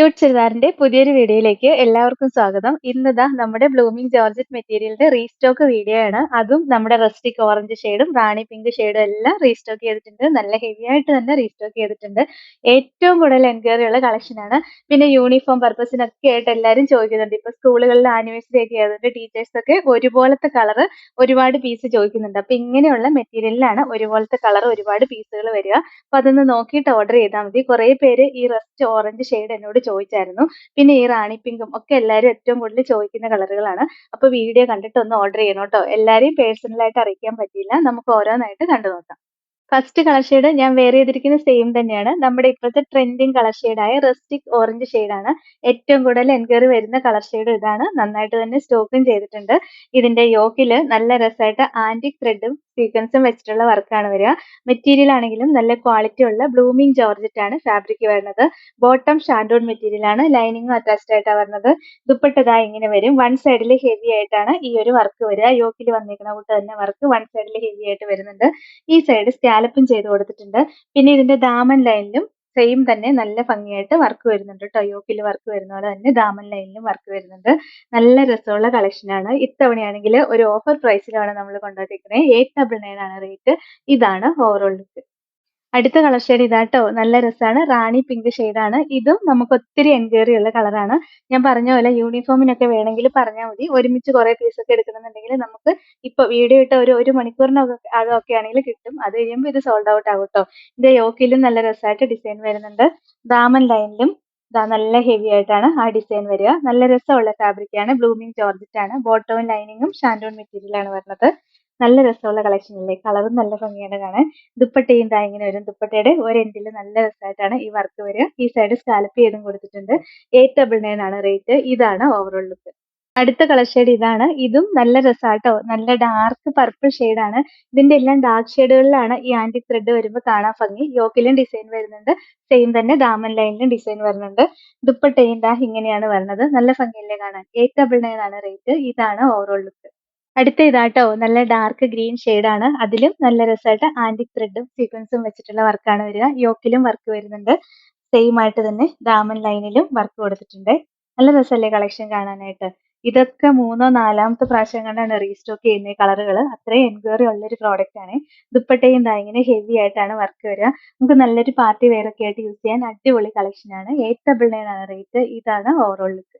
Cute ചുരിദാറിന്റെ പുതിയൊരു വീഡിയോയിലേക്ക് എല്ലാവർക്കും സ്വാഗതം. ഇന്നിതാ നമ്മുടെ ബ്ലൂമിംഗ് ജോർജറ്റ് മെറ്റീരിയലിന്റെ റീസ്റ്റോക്ക് വീഡിയോ ആണ് അതും നമ്മുടെ റസ്റ്റിക് ഓറഞ്ച് ഷെയ്ഡും റാണി പിങ്ക് ഷെയ്ഡും എല്ലാം റീസ്റ്റോക്ക് ചെയ്തിട്ടുണ്ട്. നല്ല ഹെവി ആയിട്ട് തന്നെ റീസ്റ്റോക്ക് ചെയ്തിട്ടുണ്ട്. ഏറ്റവും കൂടുതൽ എൻക്വയറി ഉള്ള കളക്ഷനാണ് പിന്നെ യൂണിഫോം പർപ്പസിനൊക്കെ ആയിട്ട് എല്ലാവരും ചോദിക്കുന്നുണ്ട്. ഇപ്പൊ സ്കൂളുകളിൽ ആനിവേഴ്സറി ഒക്കെ ആയതുകൊണ്ട് ടീച്ചേഴ്സ് ഒക്കെ ഒരുപോലത്തെ കളർ ഒരുപാട് പീസ് ചോദിക്കുന്നുണ്ട്. അപ്പൊ ഇങ്ങനെയുള്ള മെറ്റീരിയലിലാണ് ഒരുപോലത്തെ കളർ ഒരുപാട് പീസുകൾ വരിക. അപ്പൊ അതൊന്ന് നോക്കിയിട്ട് ഓർഡർ ചെയ്താൽ മതി. കുറെ പേര് ഈ റസ്റ്റ് ഓറഞ്ച് ഷെയ്ഡ് എന്നോട് ചോദിച്ചായിരുന്നു. പിന്നെ ഈ റാണി പിങ്കും ഒക്കെ എല്ലാവരും ഏറ്റവും കൂടുതൽ ചോദിക്കുന്ന കളറുകളാണ്. അപ്പൊ വീഡിയോ കണ്ടിട്ട് ഒന്ന് ഓർഡർ ചെയ്യണം കേട്ടോ. എല്ലാവരെയും പേഴ്സണൽ ആയിട്ട് അറിയിക്കാൻ പറ്റിയില്ല. നമുക്ക് ഓരോന്നായിട്ട് കണ്ടു നോക്കാം ഫസ്റ്റ് കളർ ഷെയ്ഡ് ഞാൻ വെയർ ചെയ്തിരിക്കുന്ന സെയിം തന്നെയാണ്. നമ്മുടെ ഇപ്പോഴത്തെ ട്രെൻഡിങ് കളർ ഷെയ്ഡായ റെസ്റ്റിക് ഓറഞ്ച് ഷെയ്ഡാണ് ഏറ്റവും കൂടുതൽ എൻക്വയറി വരുന്ന കളർ ഷെയ്ഡ് ഇതാണ്. നന്നായിട്ട് തന്നെ സ്റ്റോക്കും ചെയ്തിട്ടുണ്ട്. ഇതിന്റെ യോക്കിൽ നല്ല രസമായിട്ട് ആന്റിക് ത്രെഡും സീക്വൻസും വെച്ചിട്ടുള്ള വർക്കാണ് വരിക. മെറ്റീരിയൽ ആണെങ്കിലും നല്ല ക്വാളിറ്റി ഉള്ള ബ്ലൂമിംഗ് ജോർജറ്റ് ആണ് ഫാബ്രിക് വരുന്നത്. ബോട്ടം ഷാൻഡോൺ മെറ്റീരിയൽ ആണ്. ലൈനിങ്ങും അറ്റാച്ച്ഡ് ആയിട്ടാണ് വരുന്നത്. ദുപ്പട്ടതാ ഇങ്ങനെ വരും. വൺ സൈഡിൽ ഹെവി ആയിട്ടാണ് ഈ ഒരു വർക്ക് വരിക. യോക്കിൽ വന്നിരിക്കുന്ന കൂട്ട് തന്നെ വർക്ക് വൺ സൈഡിൽ ഹെവി ആയിട്ട് വരുന്നുണ്ട്. ഈ സൈഡ് സ്കാലപ്പും ചെയ്ത് കൊടുത്തിട്ടുണ്ട്. പിന്നെ ഇതിന്റെ ദാമൻ ലൈനിലും സെയിം തന്നെ നല്ല ഭംഗിയായിട്ട് വർക്ക് വരുന്നുണ്ട് ടയോക്കിൽ യോക്കിൽ വർക്ക് വരുന്ന പോലെ തന്നെ ദാമൻ ലൈനിലും വർക്ക് വരുന്നുണ്ട്. നല്ല രസമുള്ള കളക്ഷനാണ് ഇത്തവണയാണെങ്കിൽ ഒരു ഓഫർ പ്രൈസിലാണ് നമ്മൾ കൊണ്ടുവന്നിരിക്കുന്നത് എയ്റ്റ് ഡബിൾ നയൻ ആണ് റേറ്റ് ഇതാണ് ഓവറോൾ ലുക്ക് അടുത്ത കളർ ഷെയ്ഡ് ഇതാട്ടോ. നല്ല രസമാണ് റാണി പിങ്ക് ആണ്. ഇതും നമുക്ക് ഒത്തിരി എൻക്വയറി ഉള്ള കളറാണ് ഞാൻ പറഞ്ഞ പോലെ യൂണിഫോമിനൊക്കെ വേണമെങ്കിൽ പറഞ്ഞാൽ മതി. ഒരുമിച്ച് കുറെ പീസ് ഒക്കെ എടുക്കണമെന്നുണ്ടെങ്കിൽ നമുക്ക് ഇപ്പൊ വീഡിയോ ഇട്ട ഒരു ഒരു മണിക്കൂറിനൊക്കെ അതൊക്കെ ആണെങ്കിൽ കിട്ടും. അത് കഴിയുമ്പോൾ ഇത് സോൾഡ് ഔട്ട് ആകും കേട്ടോ ഇത് യോക്കിലും നല്ല രസമായിട്ട് ഡിസൈൻ വരുന്നുണ്ട്. ദാമൻ ലൈനിലും ഇതാ നല്ല ഹെവി ആയിട്ടാണ് ആ ഡിസൈൻ വരിക. നല്ല രസമുള്ള ഫാബ്രിക് ആണ്. ബ്ലൂമിംഗ് ജോർജറ്റ് ആണ്. ബോട്ടവും ലൈനിങ്ങും ഷാൻഡോൺ മെറ്റീരിയൽ ആണ് വരുന്നത്. നല്ല രസമുള്ള കളക്ഷൻ അല്ലേ? കളറും നല്ല ഭംഗിയാണ് കാണാൻ. ദുപ്പട്ടയും താ ഇങ്ങനെ വരും. ദുപ്പട്ടയുടെ ഒരു എൻഡിൽ നല്ല രസമായിട്ടാണ് ഈ വർക്ക് വരിക. ഈ സൈഡ് സ്കാലപ്പ് ചെയ്തും കൊടുത്തിട്ടുണ്ട്. എയ്റ്റ് ഡബിൾ നയൻ ആണ് റേറ്റ് ഇതാണ് ഓവറോൾ ലുക്ക് അടുത്ത കളർ ഷെയ്ഡ് ഇതാണ്. ഇതും നല്ല രസമാട്ടോ. നല്ല ഡാർക്ക് പർപ്പിൾ ആണ്. ഇതിന്റെ എല്ലാം ഡാർക്ക് ഷെയ്ഡുകളിലാണ് ഈ ആന്റി ത്രെഡ് വരുമ്പോൾ കാണാൻ ഭംഗി. യോക്കിലും ഡിസൈൻ വരുന്നുണ്ട്. സെയിം തന്നെ ഡാമൻ ലൈനിലും ഡിസൈൻ വരുന്നുണ്ട്. ദുപ്പട്ടയും ഇങ്ങനെയാണ് വരുന്നത്. നല്ല ഭംഗിയല്ലേ കാണാൻ? എയ്റ്റ് ഡബിൾ നയൻ ആണ് റേറ്റ് ഇതാണ് ഓവറോൾ ലുക്ക് അടുത്ത ഇതാട്ടോ നല്ല ഡാർക്ക് ഗ്രീൻ ആണ്. അതിലും നല്ല രസമായിട്ട് ആന്റിക് ത്രെഡും സീക്വൻസും വെച്ചിട്ടുള്ള വർക്കാണ് വരിക. യോക്കിലും വർക്ക് വരുന്നുണ്ട്. സെയിം ആയിട്ട് തന്നെ ദാമൻ ലൈനിലും വർക്ക് കൊടുത്തിട്ടുണ്ട്. നല്ല രസമല്ലേ കളക്ഷൻ കാണാനായിട്ട്? ഇതൊക്കെ മൂന്നോ നാലാമത്തെ പ്രാവശ്യം കണ്ടാണ് റീസ്റ്റോക്ക് ചെയ്യുന്ന കളറുകൾ അത്രയും എൻക്വയറി ഉള്ളൊരു പ്രോഡക്റ്റ് ആണ്. ദുപ്പട്ടയും ഇങ്ങനെ ഹെവി ആയിട്ടാണ് വർക്ക് വരിക. നമുക്ക് നല്ലൊരു പാർട്ടി വെയർ ഒക്കെ ആയിട്ട് യൂസ് ചെയ്യാൻ അടിപൊളി കളക്ഷൻ ആണ്. എയ്റ്റ് ഡബിൾ നയൻ ആണ് റേറ്റ് ഇതാണ് ഓവറോൾ ലുക്ക്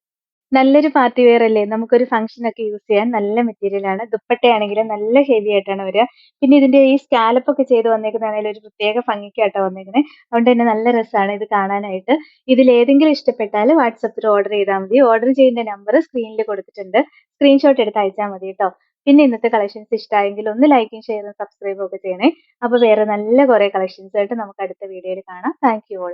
നല്ലൊരു പാർട്ടി വെയർ അല്ലേ? നമുക്കൊരു ഫംഗ്ഷൻ ഒക്കെ യൂസ് ചെയ്യാൻ നല്ല മെറ്റീരിയൽ ആണ്. ദുപ്പട്ടയാണെങ്കിലും നല്ല ഹെവി ആയിട്ടാണ് വരിക. പിന്നെ ഇതിന്റെ ഈ സ്കാലപ്പ് ഒക്കെ ചെയ്ത് വന്നേക്കുന്നതാണെങ്കിൽ ഒരു പ്രത്യേക ഭംഗിക്കായിട്ടാണ് വന്നേക്കുന്നത് അതുകൊണ്ട് തന്നെ നല്ല രസമാണ് ഇത് കാണാനായിട്ട്. ഇതിൽ ഏതെങ്കിലും ഇഷ്ടപ്പെട്ടാൽ വാട്സപ്പിൽ ഓർഡർ ചെയ്താൽ മതി. ഓർഡർ ചെയ്യുന്ന നമ്പർ സ്ക്രീനിൽ കൊടുത്തിട്ടുണ്ട്. സ്ക്രീൻഷോട്ട് എടുത്ത് അയച്ചാൽ മതി കേട്ടോ. പിന്നെ ഇന്നത്തെ കളക്ഷൻസ് ഇഷ്ടമായെങ്കിൽ ഒന്ന് ലൈക്കും ഷെയറും സബ്സ്ക്രൈബും ഒക്കെ ചെയ്യണേ. അപ്പോൾ വേറെ നല്ല കുറെ കളക്ഷൻസ് ആയിട്ട് നമുക്ക് അടുത്ത വീഡിയോയിൽ കാണാം. Thank you all